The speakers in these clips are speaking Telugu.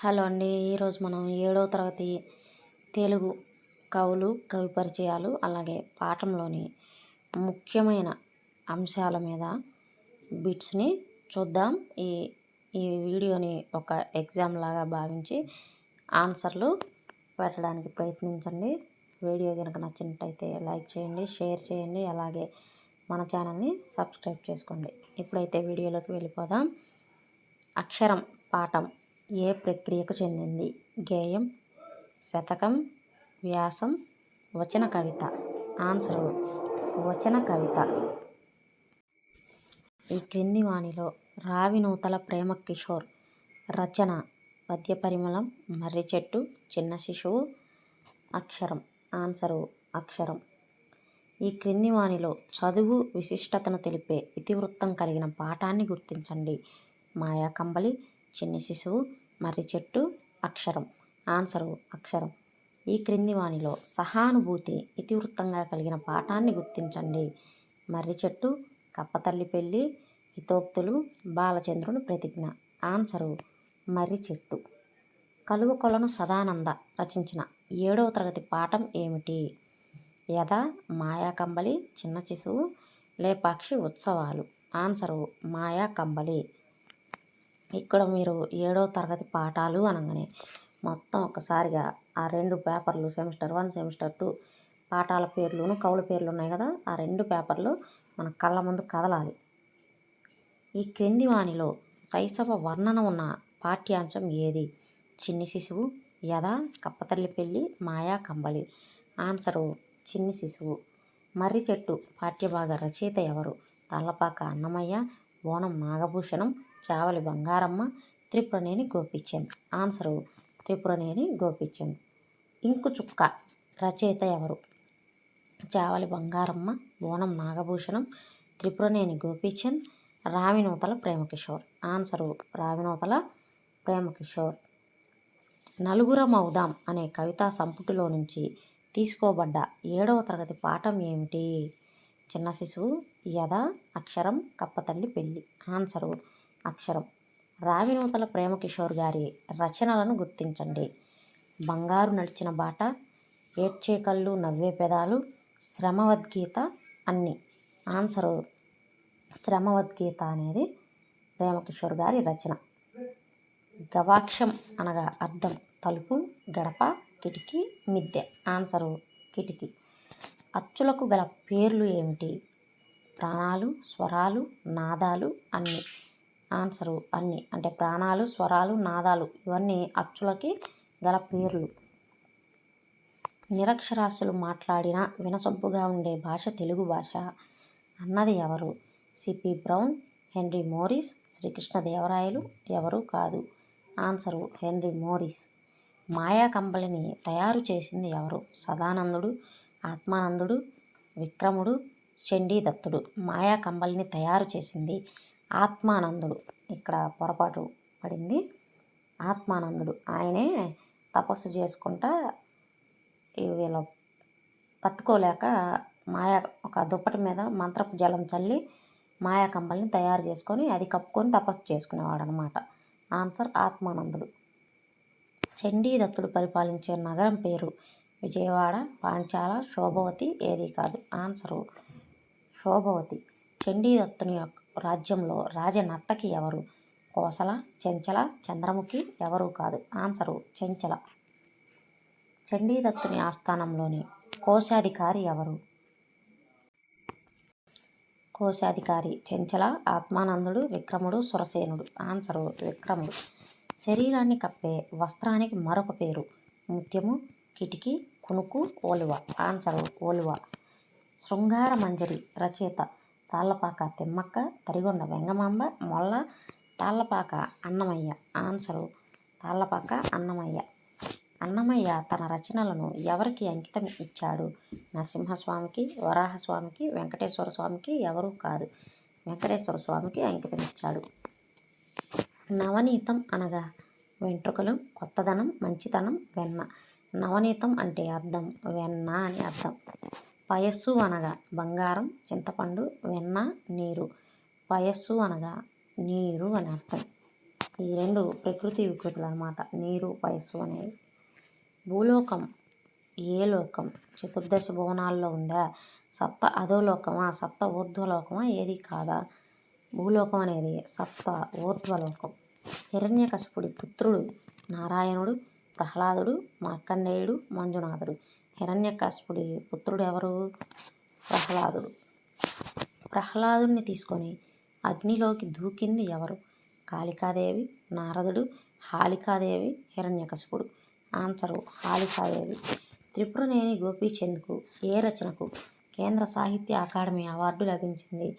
హలో అండి. ఈరోజు మనం ఏడవ తరగతి తెలుగు కవులు కవి పరిచయాలు అలాగే పాఠంలోని ముఖ్యమైన అంశాల మీద బిట్స్ని చూద్దాం. ఈ ఈ వీడియోని ఒక ఎగ్జామ్ లాగా భావించి ఆన్సర్లు పెట్టడానికి ప్రయత్నించండి. వీడియో కనుక నచ్చినట్టయితే లైక్ చేయండి షేర్ చేయండి అలాగే మన ఛానల్ని సబ్స్క్రైబ్ చేసుకోండి. ఇప్పుడైతే వీడియోలోకి వెళ్ళిపోదాం. అక్షరం పాఠం. ఏ ప్రక్రియకు చెందింది? గేయం శతకం వ్యాసం వచన కవిత. ఆన్సరు వచన కవిత. ఈ క్రింది వాణిలో రావి నూతల ప్రేమ కిషోర్. రచన పద్య పరిమళం మర్రి చెట్టు చిన్న శిశువు అక్షరం. ఆన్సరు అక్షరం. ఈ క్రింది వాణిలో చదువు విశిష్టతను తెలిపే ఇతివృత్తం కలిగిన పాఠాన్ని గుర్తించండి. మాయా కంబలి చిన్ని శిశువు మర్రి చెట్టు అక్షరం. ఆన్సరు అక్షరం. ఈ క్రింది వాణిలో సహానుభూతి ఇతివృత్తంగా కలిగిన పాఠాన్ని గుర్తించండి. మర్రి చెట్టు కప్పతల్లి పెళ్ళి హితోక్తులు బాలచంద్రుని ప్రతిజ్ఞ. ఆన్సరు మర్రి చెట్టు. కలువ కొలను సదానంద రచించిన ఏడవ తరగతి పాఠం ఏమిటి? యథ మాయా కంబలి చిన్న శిశువు లేపాక్షి ఉత్సవాలు. ఆన్సరు మాయా కంబలి. ఇక్కడ మీరు ఏడో తరగతి పాఠాలు అనగానే మొత్తం ఒకసారిగా ఆ రెండు పేపర్లు సెమిస్టర్ వన్ సెమిస్టర్ టూ పాఠాల పేర్లును కవుల పేర్లు ఉన్నాయి కదా ఆ రెండు పేపర్లు మన కళ్ళ ముందు కదలాలి. ఈ క్రింది వాణిలో శైశవ వర్ణన ఉన్న పాఠ్యాంశం ఏది? చిన్ని శిశువు యథ కప్పతల్లి పెళ్ళి మాయా కంబలి ఆన్సరు చిన్ని శిశువు. మర్రి చెట్టు పాఠ్యభాగ రచయిత ఎవరు? తల్లపాక అన్నమయ్య బోనం నాగభూషణం చావలి బంగారమ్మ త్రిపురనేని గోపిచంద్. ఆన్సరు త్రిపురనేని గోపిచంద్. ఇంకు చుక్క రచయిత ఎవరు? చావలి బంగారమ్మ బోనం నాగభూషణం త్రిపురనేని గోపీచంద్ రావినూతల ప్రేమకిషోర్. ఆన్సరు రావినూతల ప్రేమకిషోర్. నలుగురమౌదాం అనే కవితా సంపుటిలో నుంచి తీసుకోబడ్డ ఏడవ తరగతి పాఠం ఏమిటి? చిన్న శిశువు యథ అక్షరం కప్పతల్లి పెళ్ళి ఆన్సరు అక్షరం. రావినూతల ప్రేమకిషోర్ గారి రచనలను గుర్తించండి. బంగారు నడిచిన బాట ఏడ్చే కళ్ళు నవ్వే పెదాలు శ్రమవద్గీత అన్ని. ఆన్సరు శ్రమవద్గీత అనేది ప్రేమకిషోర్ గారి రచన. గవాక్షం అనగా అర్థం తలుపు గడప కిటికీ మిద్దె. ఆన్సరు కిటికీ. అచ్చులకు గల పేర్లు ఏమిటి? ప్రాణాలు స్వరాలు నాదాలు అన్నీ. ఆన్సరు అన్నీ. అంటే ప్రాణాలు స్వరాలు నాదాలు ఇవన్నీ అచ్చులకి గల పేర్లు. నిరక్షరాస్యులు మాట్లాడిన వినసొంపుగా ఉండే భాష తెలుగు భాష. అన్నది ఎవరు? CP Brown Henry Morris Srikrishnadevarayalu ఎవరు కాదు? Answer Henry Morris. మాయా కంబళిని తయారు చేసింది ఎవరు? సదానందుడు ఆత్మానందుడు విక్రముడు చండీదత్తుడు మాయా కంబళిని తయారు చేసింది ఆత్మానందుడు. ఇక్కడ పొరపాటు పడింది. ఆత్మానందుడు. ఆయనే తపస్సు చేసుకుంటా వీళ్ళ తట్టుకోలేక మాయా ఒక దుప్పటి మీద మంత్రపు జలం చల్లి మాయా కంబల్ని తయారు చేసుకొని అది కప్పుకొని తపస్సు చేసుకునేవాడు అనమాట ఆన్సర్ ఆత్మానందుడు. చండీదత్తుడు పరిపాలించే నగరం పేరు విజయవాడ పాంచాల శోభవతి ఏది కాదు. ఆన్సరు శోభవతి. చండీదత్తుని యొక్క రాజ్యంలో రాజనర్తకి ఎవరు? కోసల చెంచల చంద్రముఖి ఎవరు కాదు. ఆన్సరు చెంచల. చండీదత్తుని ఆస్థానంలోని కోశాధికారి ఎవరు? కోశాధికారి చెంచల ఆత్మానందుడు విక్రముడు సురసేనుడు. ఆన్సరు విక్రముడు. శరీరాన్ని కప్పే వస్త్రానికి మరొక పేరు ముత్యము కిటికీ కునుకు ఓలువ. ఆన్సరు ఓలువ. శృంగార మంజరి రచయిత తాళ్ళపాక తిమ్మక్క తరిగొండ వెంగమాంబ మొల్ల తాళ్ళపాక అన్నమయ్య ఆన్సరు. తాళ్ళపాక అన్నమయ్య. అన్నమయ్య తన రచనలను ఎవరికి అంకితం ఇచ్చాడు? నరసింహస్వామికి వరాహస్వామికి వెంకటేశ్వర స్వామికి ఎవరూ కాదు. వెంకటేశ్వర స్వామికి అంకితం ఇచ్చాడు. నవనీతం అనగా వెంట్రుకలు కొత్తదనం మంచితనం వెన్న. నవనీతం అంటే అర్థం. వెన్న అని అర్థం. పయస్సు అనగా బంగారం చింతపండు వెన్న నీరు. పయస్సు అనగా నీరు అని అర్థం. ఈ రెండు ప్రకృతి వికృతులు అనమాట నీరు పయస్సు అనేవి. భూలోకం ఏ లోకం? చతుర్దశ భువనాల్లో ఉందా? సప్త అధోలోకమా? సప్త ఊర్ధ్వలోకమా? ఏది కాదా? భూలోకం అనేది సప్త ఊర్ధ్వలోకం. హిరణ్యకశపుడి పుత్రుడు నారాయణుడు ప్రహ్లాదుడు మార్కండేయుడు మంజునాథుడు. హిరణ్యకాశపుడి పుత్రుడు ఎవరు? ప్రహ్లాదుడు. ప్రహ్లాదుడిని తీసుకొని అగ్నిలోకి దూకింది ఎవరు? కాళికాదేవి నారదుడు హాలికాదేవి హిరణ్యకశపుడు. ఆన్సరు హాలికాదేవి. త్రిపురనేని గోపీచంద్కు ఏ రచనకు కేంద్ర సాహిత్య అకాడమీ అవార్డు లభించింది?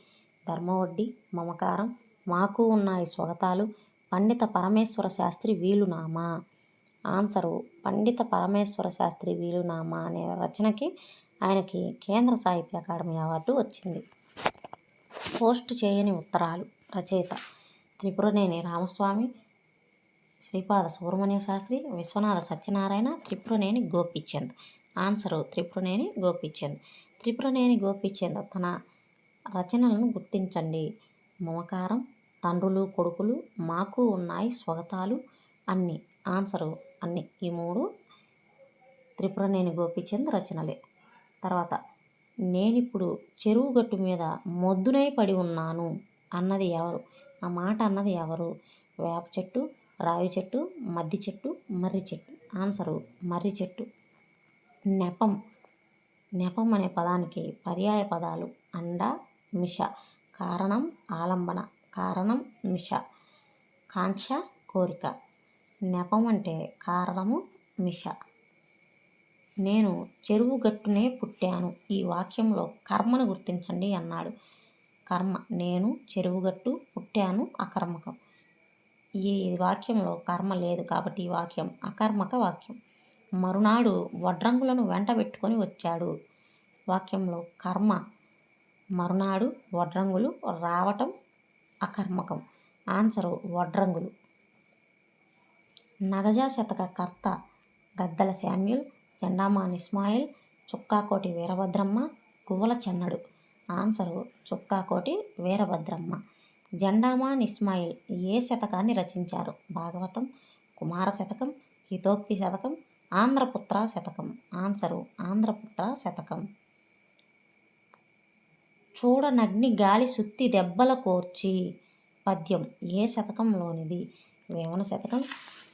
ధర్మవడ్డి మమకారం మాకు ఉన్నాయి స్వగతాలు పండిత పరమేశ్వర శాస్త్రి వీలునామా? ఆన్సరు పండిత పరమేశ్వర శాస్త్రి వీలునామా అనే రచనకి ఆయనకి కేంద్ర సాహిత్య అకాడమీ అవార్డు వచ్చింది. పోస్ట్ చేయని ఉత్తరాలు. రచయిత త్రిపురనేని రామస్వామి శ్రీపాద సుబ్రహ్మణ్య శాస్త్రి విశ్వనాథ సత్యనారాయణ త్రిపురనేని గోపిచంద్. ఆన్సరు త్రిపురనేని గోపిచంద్. త్రిపురనేని గోపిచంద్ తన రచనలను గుర్తించండి. మమకారం తండ్రులు కొడుకులు మాకు ఉన్నాయి స్వగతాలు అన్ని. ఆన్సరు అన్ని. ఈ మూడు త్రిపురనేని గోపిచంద్ రచనలే. తర్వాత నేనిప్పుడు చెరువు గట్టు మీద మొద్దునై పడి ఉన్నాను అన్నది ఎవరు? ఆ మాట అన్నది ఎవరు? వేప చెట్టు రావి చెట్టు మద్ది చెట్టు మర్రి చెట్టు. ఆన్సరు మర్రి చెట్టు. నెపం. నెపం అనే పదానికి పర్యాయ పదాలు అండ మిష. కారణం ఆలంబన. కారణం మిష. కాంక్ష కోరిక. నెపం అంటే కారణము మిష నేను చెరువు గట్టునే పుట్టాను. ఈ వాక్యంలో కర్మను గుర్తించండి అన్నాడు. కర్మ నేను చెరువుగట్టు పుట్టాను అకర్మకం. ఈ వాక్యంలో కర్మ లేదు కాబట్టి ఈ వాక్యం అకర్మక వాక్యం. మరునాడు వడ్రంగులను వెంట పెట్టుకొని వచ్చాడు. వాక్యంలో కర్మ మరునాడు వడ్రంగులు రావటం అకర్మకం. ఆన్సరు వడ్రంగులు. నగజా శతక కర్త గద్దల శామ్యుల్ జెండామాన్ ఇస్మాయిల్ చుక్కాకోటి వీరభద్రమ్మ గువ్వల చెన్నడు. ఆన్సరు చుక్కాకోటి వీరభద్రమ్మ. జెండామాన్ ఇస్మాయిల్ ఏ శతకాన్ని రచించారు? భాగవతం కుమార శతకం హితోక్తి శతకం ఆంధ్రపుత్ర శతకం. ఆన్సరు ఆంధ్రపుత్ర శతకం. చూడనగ్ని గాలి సుత్తి దెబ్బల కోర్చి పద్యం ఏ శతకంలోనిది? వేమన శతకం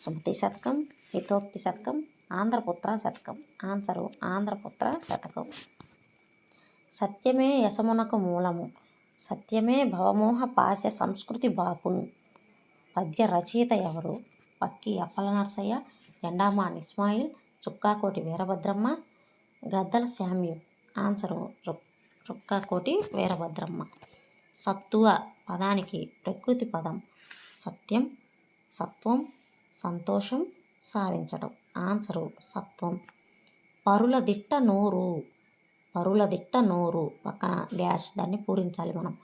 సుమతి శతకం హితోక్తి శతకం ఆంధ్రపుత్ర శతకం. ఆన్సరు ఆంధ్రపుత్ర శతకం. సత్యమే యశమునకు మూలము. సత్యమే భవమోహ పాశ సంస్కృతి బాపును. పద్య రచయిత ఎవరు? పక్కి అప్పల నర్సయ్య జెండామాన్ ఇస్మాయిల్ చుక్కాకోటి వీరభద్రమ్మ గద్దల శామ్యు ఆన్సరు చుక్కాకోటి వీరభద్రమ్మ. సత్తువ పదానికి ప్రకృతి పదం. సత్యం సత్వం సంతోషం సాధించడం ఆన్సరు సత్వం. పరుల దిట్ట నోరు. పరుల దిట్ట నోరు. పక్కన డ్యాష్ దాన్ని పూరించాలి మనం.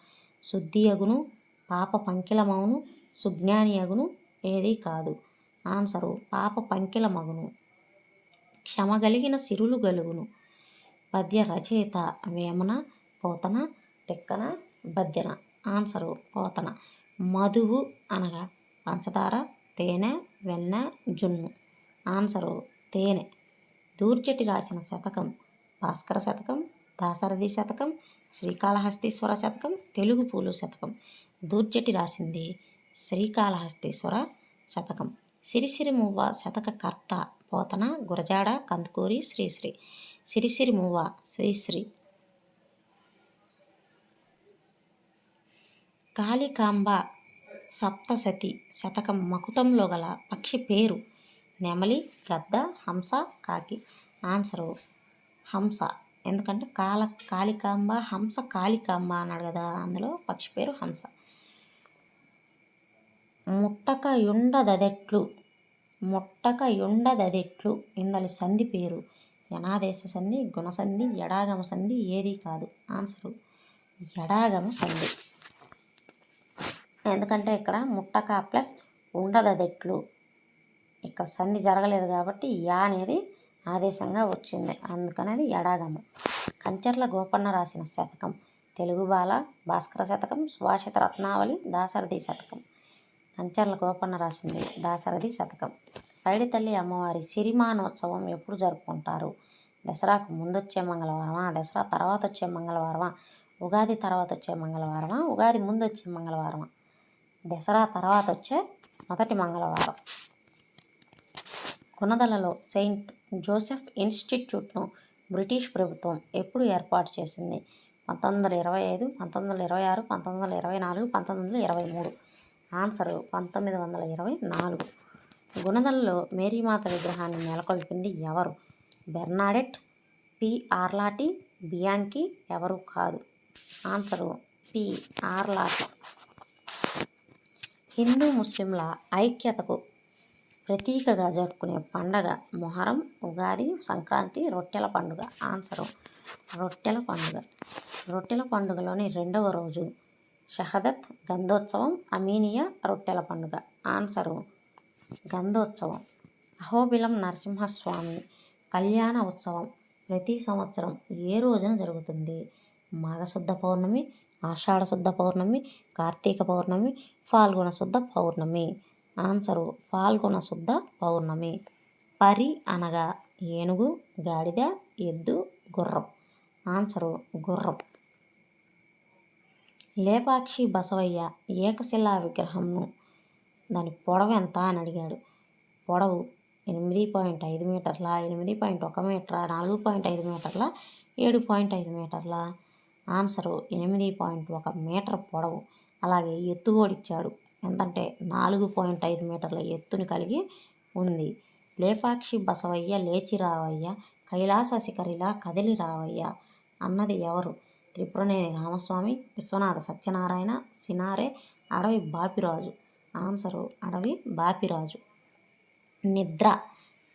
శుద్ధి అగును. పాప పంకిలమవును సుజ్ఞాని అగును. ఏది కాదు. ఆన్సరు పాప పంకిలమగును. క్షమగలిగిన సిరులు గలుగును. పద్య రచయిత వేమన పోతన తిక్కన బద్దెన. ఆన్సరు పోతన. మధువు అనగా పంచదార తేనె వెన్న జున్ను ఆన్సరు తేనె. దూర్జటి రాసిన శతకం భాస్కర శతకం దాసరథి శతకం శ్రీకాళహస్తీశ్వర శతకం తెలుగు పూలు శతకం. దూర్జటి రాసింది శ్రీకాళహస్తీశ్వర శతకం. సిరిసిరి మువ్వ శతక కర్త పోతన గురజాడ కందుకూరి శ్రీశ్రీ. సిరిసిరి మువ్వ శ్రీశ్రీ. కాళికాంబ సప్తశతి శతకం మకుటంలో గల పక్షి పేరు నెమలి గద్ద హంస కాకి. ఆన్సరు హంస. ఎందుకంటే కాల కాళికాంబ హంస కాళికాంబ అన్నాడు కదా అందులో పక్షి పేరు హంస. ముట్టక యుండదెట్లు ముట్టక యుండదెట్లు ఇందలి సంధి పేరు. యనాదేశ సంధి గుణసంధి ఎడాగమ సంధి ఏది కాదు. ఆన్సరు ఎడాగమ సంధి. ఎందుకంటే ఇక్కడ ముట్టక ప్లస్ ఉండదదెట్లు. ఇక్కడ సంధి జరగలేదు కాబట్టి యా అనేది ఆదేశంగా వచ్చింది. అందుకనేది ఎడాగము కంచర్ల గోపన్న రాసిన శతకం తెలుగు బాల భాస్కర శతకం సుభాషిత రత్నావళి దాసరథి శతకం. కంచర్ల గోపన్న రాసింది దాసరథి శతకం. పైడితల్లి అమ్మవారి సిరిమానోత్సవం ఎప్పుడు జరుపుకుంటారు? దసరాకు ముందొచ్చే మంగళవారమా? దసరా తర్వాత వచ్చే మంగళవారమా? ఉగాది తర్వాత వచ్చే మంగళవారమా? ఉగాది ముందు వచ్చే మంగళవారమా? దసరా తర్వాత వచ్చే మొదటి మంగళవారం. గుణదలలో సెయింట్ జోసెఫ్ ఇన్స్టిట్యూట్ను బ్రిటిష్ ప్రభుత్వం ఎప్పుడు ఏర్పాటు చేసింది. పంతొమ్మిది వందల ఇరవై ఐదు పంతొమ్మిది వందల ఇరవై ఆరు పంతొమ్మిది వందల ఇరవై నాలుగు పంతొమ్మిది వందల ఇరవై మూడు. ఆన్సరు పంతొమ్మిది వందల ఇరవై నాలుగు. గుణదలలో మేరీమాత విగ్రహాన్ని నెలకొల్పింది ఎవరు? Bernadette P. ఆర్లాటి బియాంకి ఎవరు కాదు? Answer P. ఆర్లాటి. హిందూ ముస్లింల ఐక్యతకు ప్రతీకగా జరుపుకునే పండగ మొహరం ఉగాది సంక్రాంతి రొట్టెల పండుగ. ఆన్సరు రొట్టెల పండుగ. రొట్టెల పండుగలోని రెండవ రోజు షహదత్ గంధోత్సవం అమీనియా రొట్టెల పండుగ. ఆన్సరు గంధోత్సవం. అహోబిలం నరసింహస్వామి కళ్యాణ ఉత్సవం ప్రతి సంవత్సరం ఏ రోజున జరుగుతుంది? మాఘశుద్ధ పౌర్ణమి ఆషాఢ శుద్ధ పౌర్ణమి కార్తీక పౌర్ణమి ఫాల్గుణ శుద్ధ పౌర్ణమి. ఆన్సరు ఫాల్గుణ శుద్ధ పౌర్ణమి. పరి అనగా ఏనుగు గాడిద ఎద్దు గుర్రం. ఆన్సరు గుర్రం. లేపాక్షి బసవయ్య ఏకశిలా విగ్రహంను దాని పొడవు ఎంత అని అడిగాడు. పొడవు ఎనిమిది పాయింట్ ఐదు మీటర్ల ఎనిమిది పాయింట్ ఒక మీటర్ నాలుగు పాయింట్ ఐదు మీటర్ల ఏడు పాయింట్ ఐదు మీటర్ల? ఆన్సరు ఎనిమిది పాయింట్ ఒక మీటర్ పొడవు. అలాగే ఎత్తు కూడా ఇచ్చాడు. ఎంతంటే నాలుగు పాయింట్ ఐదు మీటర్ల ఎత్తుని కలిగి ఉంది. లేపాక్షి బసవయ్య లేచి రావయ్య కైలాస శిఖరిలా కదిలి రావయ్య అన్నది ఎవరు? త్రిపురనేని రామస్వామి విశ్వనాథ సత్యనారాయణ సినారే అడవి బాపిరాజు. ఆన్సరు అడవి బాపిరాజు. నిద్ర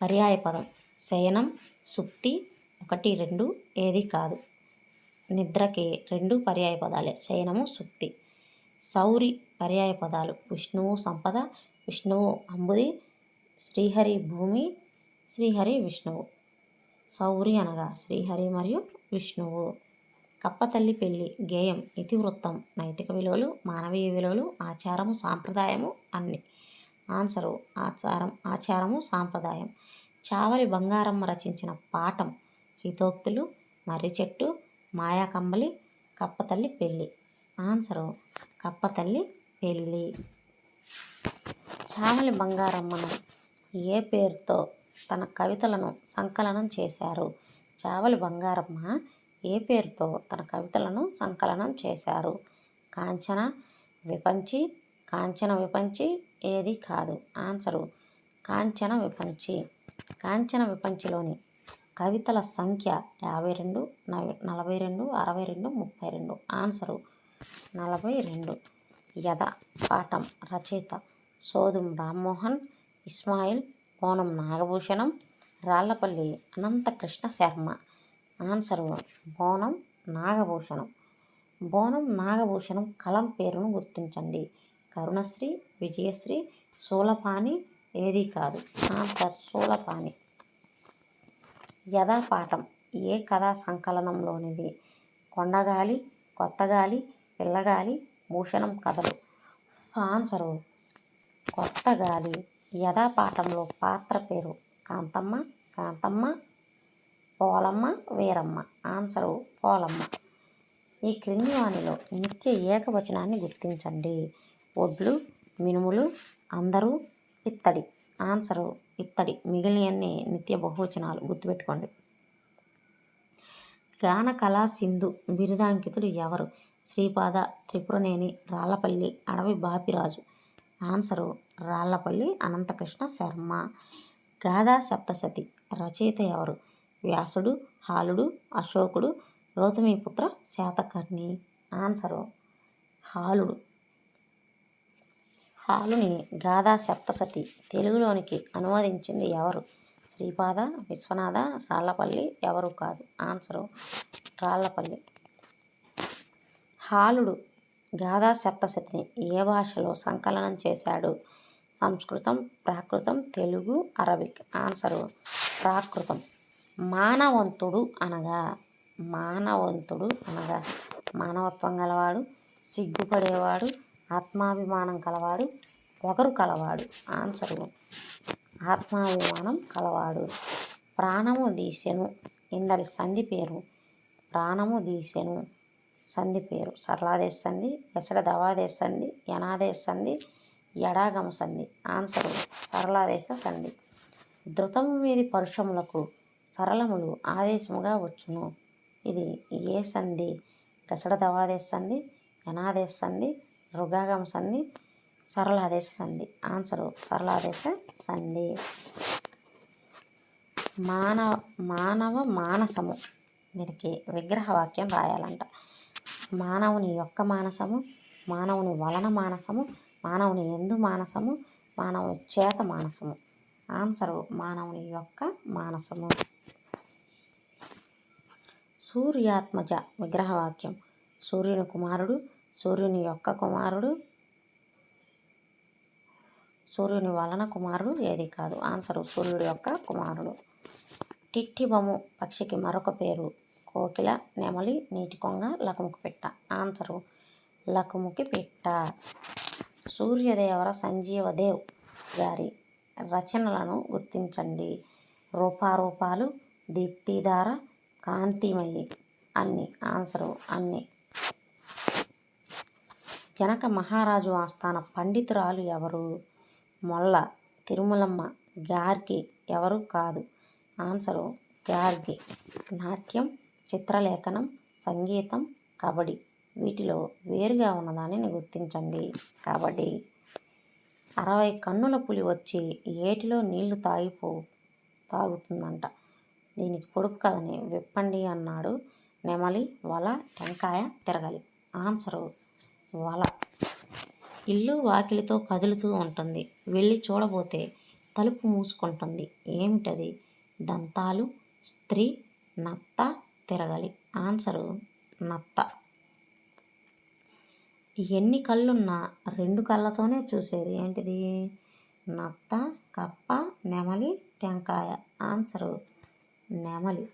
పర్యాయపదం. శయనం సుప్తి ఒకటి రెండు ఏది కాదు. నిద్రకి రెండు పర్యాయ పదాలే. శయనము సుక్తి. సౌరి పర్యాయ పదాలు. విష్ణువు సంపద విష్ణువు అంబుది శ్రీహరి భూమి శ్రీహరి విష్ణువు. సౌరి అనగా శ్రీహరి మరియు విష్ణువు. కప్పతల్లి పెళ్ళి గేయం ఇతివృత్తం నైతిక విలువలు మానవీయ విలువలు ఆచారము సాంప్రదాయము అన్ని. ఆన్సరు ఆచారం ఆచారము సాంప్రదాయం. చావలి బంగారమ్మ రచించిన పాఠం హితోక్తులు మర్రి చెట్టు మాయాకమ్మలి కప్పతల్లి పెళ్ళి. ఆన్సరు కప్పతల్లి పెళ్ళి. చావలి బంగారమ్మను ఏ పేరుతో తన కవితలను సంకలనం చేశారు? చావలి బంగారమ్మ ఏ పేరుతో తన కవితలను సంకలనం చేశారు? కాంచన విపంచి కాంచన విపంచి ఏది కాదు. ఆన్సరు కాంచన విపంచి. కాంచన విపంచిలోని కవితల సంఖ్య యాభై రెండు నవ- నలభై రెండు అరవై రెండు ముప్పై రెండు ఆన్సరు నలభై రెండు యథ పాఠం రచయిత సోదుం రామ్మోహన్ ఇస్మాయిల్ బోనం నాగభూషణం రాళ్ళపల్లి అనంతకృష్ణ శర్మ. ఆన్సరు బోనం నాగభూషణం. బోనం నాగభూషణం కలం పేరును గుర్తించండి. కరుణశ్రీ విజయశ్రీ శూలపాణి ఏది కాదు. ఆన్సర్ శూలపాణి యథాపాఠం. ఏ కథా సంకలనంలోనిది? కొండగాలి కొత్తగాలి పిల్లగాలి భూషణం కథలు. ఆన్సరు. కొత్తగాలి. యథాపాఠంలో పాత్ర పేరు కాంతమ్మ శాంతమ్మ పోలమ్మ వీరమ్మ. ఆన్సరు పోలమ్మ. ఈ క్రింది వాణిలో నిత్య ఏకవచనాన్ని గుర్తించండి. ఒడ్లు మినుములు అందరూ ఇత్తడి. ఆన్సరు ఇత్తడి. మిగిలినన్ని నిత్య బహువచనాలు. గుర్తుపెట్టుకోండి. గాన కళా సింధు బిరుదాంకితుడు ఎవరు? శ్రీపాద త్రిపురనేని రాళ్ళపల్లి అడవి బాపిరాజు. ఆన్సరు రాళ్ళపల్లి అనంతకృష్ణ శర్మ. గాథా సప్తసతి రచయిత ఎవరు? వ్యాసుడు హాలుడు అశోకుడు గౌతమిపుత్ర శాతకర్ణి. ఆన్సరు హాలుడు. హాలుని గాథా సప్తసతి తెలుగులోనికి అనువదించింది ఎవరు? శ్రీపాద విశ్వనాథ రాళ్ళపల్లి ఎవరు కాదు? ఆన్సరు రాళ్ళపల్లి. హాలుడు గాథా సప్తశతిని ఏ భాషలో సంకలనం చేశాడు? సంస్కృతం ప్రాకృతం తెలుగు అరబిక్. ఆన్సరు ప్రాకృతం. మానవంతుడు అనగా మానవంతుడు అనగా మానవత్వం గలవాడు సిగ్గుపడేవాడు ఆత్మాభిమానం కలవాడు పొగరు కలవాడు. ఆన్సరు ఆత్మాభిమానం కలవాడు. ప్రాణము దీసెను ఇందలి సంధి పేరు. ప్రాణము దీసెను సంధి పేరు. సరళాదేశ సంధి ఎసడ దవాదేశ సంధి యనాదేశ సంధి ఎడాగమ సంధి. ఆన్సరు సరళాదేశ సంధి. ధృతము మీది పరుషములకు సరళములు ఆదేశముగా వచ్చును. ఇది ఏ సంధి? గసడ దవాదేశ సంధి యనాదేశ సంధి రుగాగమ సంధి సరళాదేశ సంధి. ఆన్సరు సరళాదేశ సంధి. మానవ మానవ మానసము. దీనికి విగ్రహ వాక్యం రాయాలంట. మానవుని యొక్క మానసము మానవుని వలన మానసము మానవుని ఎందు మానసము మానవుని చేత మానసము. ఆన్సరు మానవుని యొక్క మానసము. సూర్యాత్మజ విగ్రహవాక్యం సూర్యుని కుమారుడు సూర్యుని యొక్క కుమారుడు. సూర్యుని వలన కుమారుడు ఏది కాదు. ఆన్సరు సూర్యుడి యొక్క కుమారుడు. టిట్టిబము పక్షికి మరొక పేరు. కోకిల నెమలి నీటి కొంగ లకుముకి పిట్ట. ఆన్సరు లకుముకి పిట్ట. సూర్యదేవర సంజీవదేవ్ గారి రచనలను గుర్తించండి. రూపారూపాలు దీప్తిధార కాంతిమయి అన్ని. ఆన్సరు అన్ని. జనక మహారాజు ఆస్థాన పండితురాలు ఎవరు? మొల్ల తిరుమలమ్మ గార్గి ఎవరు కాదు. ఆన్సరు గార్గి. నాట్యం చిత్రలేఖనం సంగీతం కబడ్డీ. వీటిలో వేరుగా ఉన్నదానిని గుర్తించండి. కబడ్డీ. అరవై కన్నుల పులి వచ్చి ఏటిలో నీళ్ళు తాగిపో తాగుతుందంట. దీనికి పొడుపు కథని విప్పండి అన్నాడు నెమలి వల టెంకాయ తిరగలి. ఆన్సరు వల. ఇల్లు వాకిలితో కదులుతూ ఉంటుంది. వెళ్ళి చూడబోతే తలుపు మూసుకుంటుంది. ఏమిటది? దంతాలు స్త్రీ నత్త తిరగలి. ఆన్సరు నత్త. ఎన్ని కళ్ళున్నా రెండు కళ్ళతోనే చూసేది. ఏంటిది? నత్త కప్ప నెమలి టెంకాయ. ఆన్సరు నెమలి.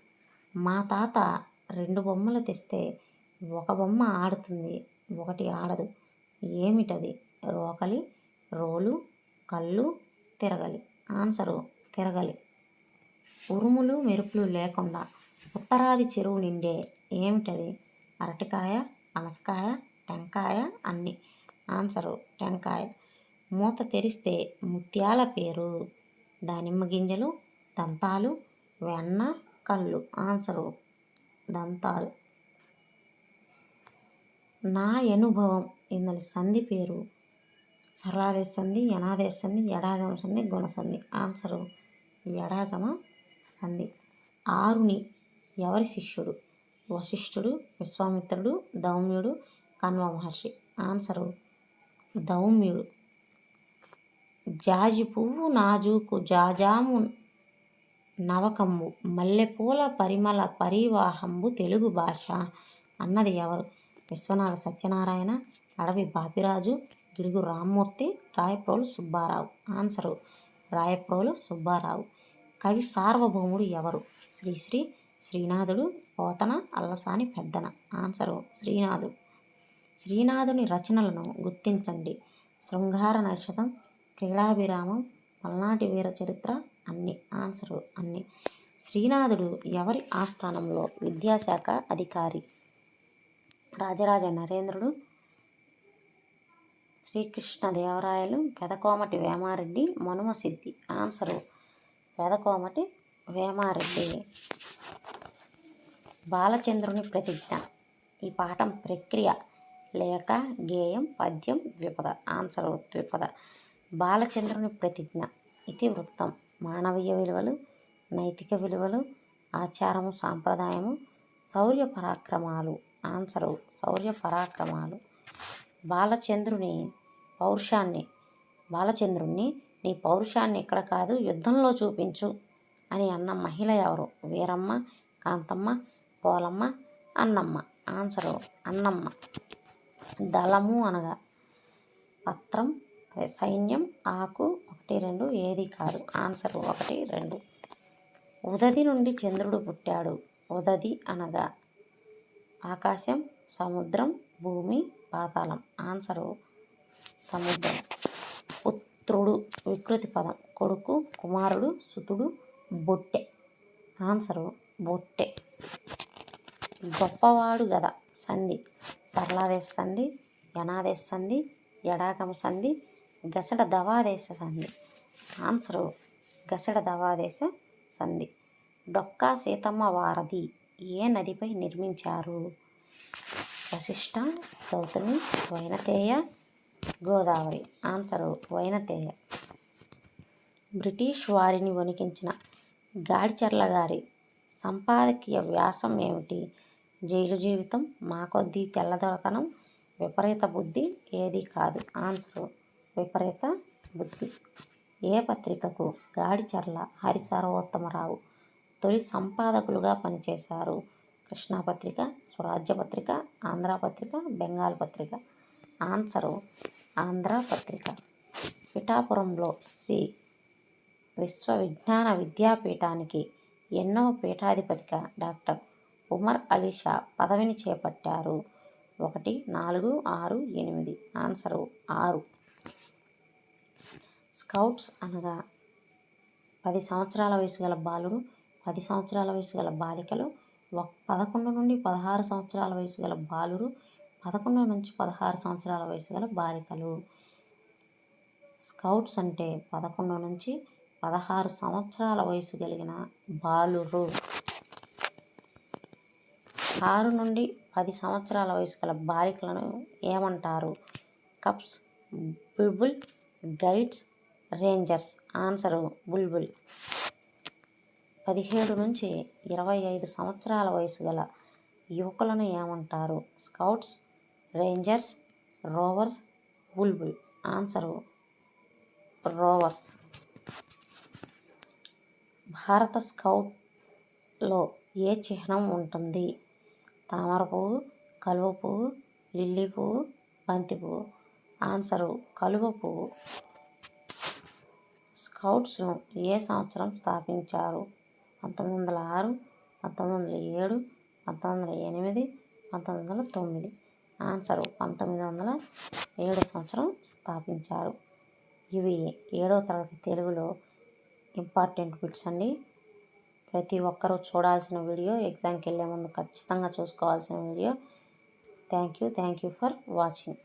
మా తాత రెండు బొమ్మలు తెస్తే ఒక బొమ్మ ఆడుతుంది. ఒకటి ఆడదు. ఏమిటది? రోకలి రోలు కళ్ళు తిరగలి. ఆన్సరు తిరగలి. ఉరుములు మెరుపులు లేకుండా ఉత్తరాది చెరువు నిండే ఏమిటది? అరటికాయ అనసకాయ టెంకాయ అన్ని. ఆన్సరు టెంకాయ. మూత తెరిస్తే ముత్యాల పేరు. దానిమ్మ గింజలు దంతాలు వెన్న కళ్ళు. ఆన్సరు దంతాలు. నా అనుభవం ఇందని సంధి పేరు. సరళాదేశ సంధి యనాదేశ సంధి ఎడాగమ సంధి గుణసంధి ఆన్సరు ఎడాగమ సంధి. ఆరుని ఎవరి శిష్యుడు? వశిష్ఠుడు విశ్వామిత్రుడు దౌమ్యుడు కన్వ మహర్షి. ఆన్సరు దౌమ్యుడు. జాజి పువ్వు నాజూకు జాజాము నవకంబు. మల్లెపూల పరిమళ పరివాహంబు తెలుగు భాష అన్నది ఎవరు? విశ్వనాథ సత్యనారాయణ అడవి బాపిరాజు గిడుగు రామ్మూర్తి రాయప్రోలు సుబ్బారావు. ఆన్సరు రాయప్రోలు సుబ్బారావు. కవి సార్వభౌముడు ఎవరు? శ్రీశ్రీ శ్రీనాథుడు పోతన అల్లసాని పెద్దన. ఆన్సరు శ్రీనాథుడు శ్రీనాథుని రచనలను గుర్తించండి. శృంగార నక్షతం క్రీడాభిరామం పల్నాటి వీర చరిత్ర అన్ని. ఆన్సరు అన్ని. శ్రీనాథుడు ఎవరి ఆస్థానంలో విద్యాశాఖ అధికారి? రాజరాజ నరేంద్రుడు శ్రీకృష్ణదేవరాయలు పెదకోమటి వేమారెడ్డి మనుమ సిద్ధి. ఆన్సరు పెదకోమటి వేమారెడ్డి. బాలచంద్రుని ప్రతిజ్ఞ. ఈ పాఠం ప్రక్రియ లేక గేయం పద్యం ద్విపద. ఆన్సర్ ద్విపద. బాలచంద్రుని ప్రతిజ్ఞ. ఇతివృత్తం మానవీయ విలువలు నైతిక విలువలు ఆచారము సాంప్రదాయము శౌర్య పరాక్రమాలు. ఆన్సరు శౌర్య పరాక్రమాలు బాలచంద్రుని పౌరుషాన్ని బాలచంద్రుణ్ణి నీ పౌరుషాన్ని ఇక్కడ కాదు యుద్ధంలో చూపించు అని అన్న మహిళ ఎవరు? వీరమ్మ కాంతమ్మ పోలమ్మ అన్నమ్మ. ఆన్సరు అన్నమ్మ. దళము అనగా పత్రం అదే సైన్యం ఆకు ఒకటి రెండు ఏది కాదు. ఆన్సర్ ఒకటి రెండు. ఉదది నుండి చంద్రుడు పుట్టాడు. ఉదది అనగా ఆకాశం సముద్రం భూమి పాతాళం. ఆన్సరు సముద్రం. పుత్రుడు వికృతి పదం. కొడుకు కుమారుడు సుతుడు బొట్టె. ఆన్సరు బొట్టె. గొప్పవాడు గద. సంధి. సరళాదేశ సంధి యనాదేశ సంధి ఎడాగమ సంధి గసడ దవాదేశ సంధి. ఆన్సరు గసడ దవాదేశ సంధి. డొక్కా సీతమ్మ వారధి. ఏ నదిపై నిర్మించారు? వశిష్ట గౌతమి వైనతేయ గోదావరి. ఆన్సరు వైనతేయ. బ్రిటిష్ వారిని వణికించిన గాడిచర్ల గారి సంపాదకీయ వ్యాసం ఏమిటి? జైలు జీవితం మా కొద్దీ తెల్లదొరతనం విపరీత బుద్ధి ఏది కాదు. ఆన్సరు విపరీత బుద్ధి. ఏ పత్రికకు గాడిచర్ల హరి సర్వోత్తమరావు తొలి సంపాదకులుగా పనిచేశారు. కృష్ణా పత్రిక స్వరాజ్య పత్రిక బెంగాల్ పత్రిక. ఆన్సరు ఆంధ్రపత్రిక పిఠాపురంలో శ్రీ విశ్వవిజ్ఞాన విద్యాపీఠానికి ఎన్నో పీఠాధిపతిగా డాక్టర్ ఉమర్ అలీ షా పదవిని చేపట్టారు. ఒకటి నాలుగు ఆరు ఎనిమిది. ఆన్సరు ఆరు. స్కౌట్స్ అనగా పది సంవత్సరాల వయసు గల బాలుడు పది సంవత్సరాల వయసు గల బాలికలు ఒక పదకొండు నుండి పదహారు సంవత్సరాల వయసు గల బాలురు పదకొండు నుంచి పదహారు సంవత్సరాల వయసు గల బాలికలు. స్కౌట్స్ అంటే పదకొండు నుంచి పదహారు సంవత్సరాల వయసు కలిగిన బాలురు ఆరు నుండి పది సంవత్సరాల వయసు గల బాలికలను ఏమంటారు? కప్స్ బుల్బుల్ గైడ్స్ రేంజర్స్. ఆన్సరు బుల్బుల్. పదిహేడు నుంచి ఇరవై ఐదు సంవత్సరాల వయసు గల యువకులను ఏమంటారు? Scouts rangers rovers Bulbul. Answer rovers. భారత స్కౌట్లో ఏ చిహ్నం ఉంటుంది? తామర పువ్వు కలువ పువ్వు లిల్లీ పువ్వు బంతి పువ్వు ఆన్సరు కలువ పువ్వు స్కౌట్స్ను ఏ సంవత్సరం స్థాపించారు? పంతొమ్మిది వందల ఆరు పంతొమ్మిది వందల ఏడు పంతొమ్మిది వందల ఎనిమిది పంతొమ్మిది వందల తొమ్మిది. ఆన్సరు పంతొమ్మిది వందల ఏడు సంవత్సరం స్థాపించారు. ఇవి ఏడవ తరగతి తెలుగులో ఇంపార్టెంట్ బిట్స్ అండి. ప్రతి ఒక్కరూ చూడాల్సిన వీడియో ఎగ్జామ్కి వెళ్ళే ముందు ఖచ్చితంగా చూసుకోవాల్సిన video. Thank you thank you for watching.